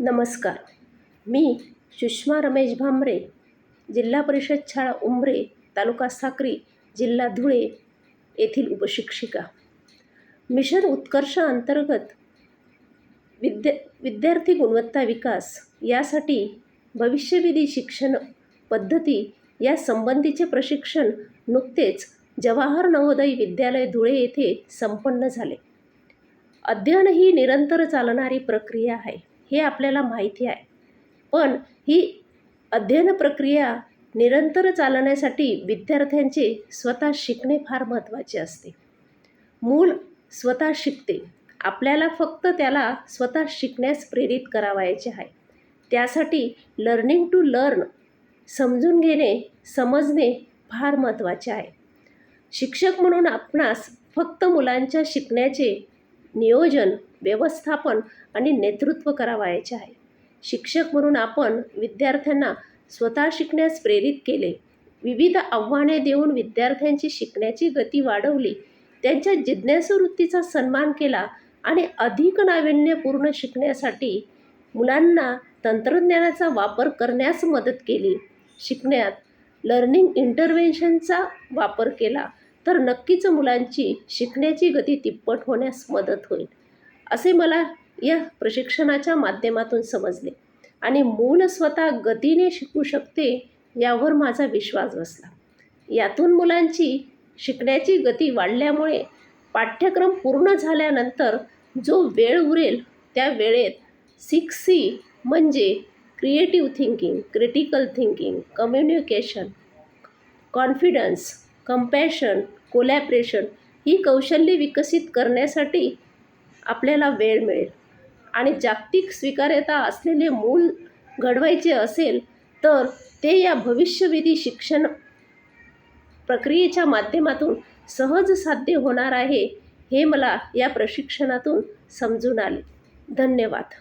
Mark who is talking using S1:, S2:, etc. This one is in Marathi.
S1: नमस्कार. मी सुषमा रमेश भांबरे जिल्हा परिषद शाळा उंबरे तालुका साक्री जिल्हा धुळे येथील उपशिक्षिका. मिशन उत्कर्ष अंतर्गत विद्या विद्यार्थी गुणवत्ता विकास यासाठी भविष्यविधी शिक्षण पद्धती या संबंधीचे प्रशिक्षण नुकतेच जवाहर नवोदय विद्यालय धुळे येथे संपन्न झाले. अध्ययन ही निरंतर चालणारी प्रक्रिया आहे. हे आपल्याला माहिती आहे. पण ही अध्ययन प्रक्रिया निरंतर चालण्यासाठी विद्यार्थ्यांचे स्वतः शिकणे फार महत्त्वाचे असते. मूल स्वतः शिकते. आपल्याला फक्त त्याला स्वतः शिकण्यास प्रेरित करावायचे आहे. त्यासाठी लर्निंग टू लर्न समजून घेणे समजणे फार महत्त्वाचे आहे. शिक्षक म्हणून आपणास फक्त मुलांच्या शिकण्याचे नियोजन व्यवस्थापन आणि नेतृत्व करावायचे आहे. शिक्षक म्हणून आपण विद्यार्थ्यांना स्वतः शिकण्यास प्रेरित केले. विविध आव्हाने देऊन विद्यार्थ्यांची शिकण्याची गती वाढवली. त्यांच्या जिज्ञासू वृत्तीचा सन्मान केला आणि अधिक नाविन्यपूर्ण शिकण्यासाठी मुलांना तंत्रज्ञानाचा वापर करण्यास मदत केली. शिकण्यात लर्निंग इंटरव्हेन्शनचा वापर केला तर नक्कीच मुलांची शिकण्याची गती तिप्पट होण्यास मदत होईल. असे मला या प्रशिक्षणाच्या माध्यमातून समजले. आणि मूल स्वतः गतीने शिकू शकते यावर माझा विश्वास बसला. यातून मुलांची शिकण्याची गती वाढल्यामुळे पाठ्यक्रम पूर्ण झाल्यानंतर जो वेळ उरेल त्या वेळेत सिक्स सी म्हणजे creative thinking critical thinking communication confidence compassion collaboration ही कौशल्ये विकसित करण्यासाठी आपल्याला वेळ मिळेल. आणि जागतिक स्वीकार्यता असलेले मूल घडवायचे असेल तर ते या भविष्यविधी शिक्षण प्रक्रियेच्या माध्यमातून सहज साध्य होणार आहे हे मला या प्रशिक्षणातून समजून आले. धन्यवाद.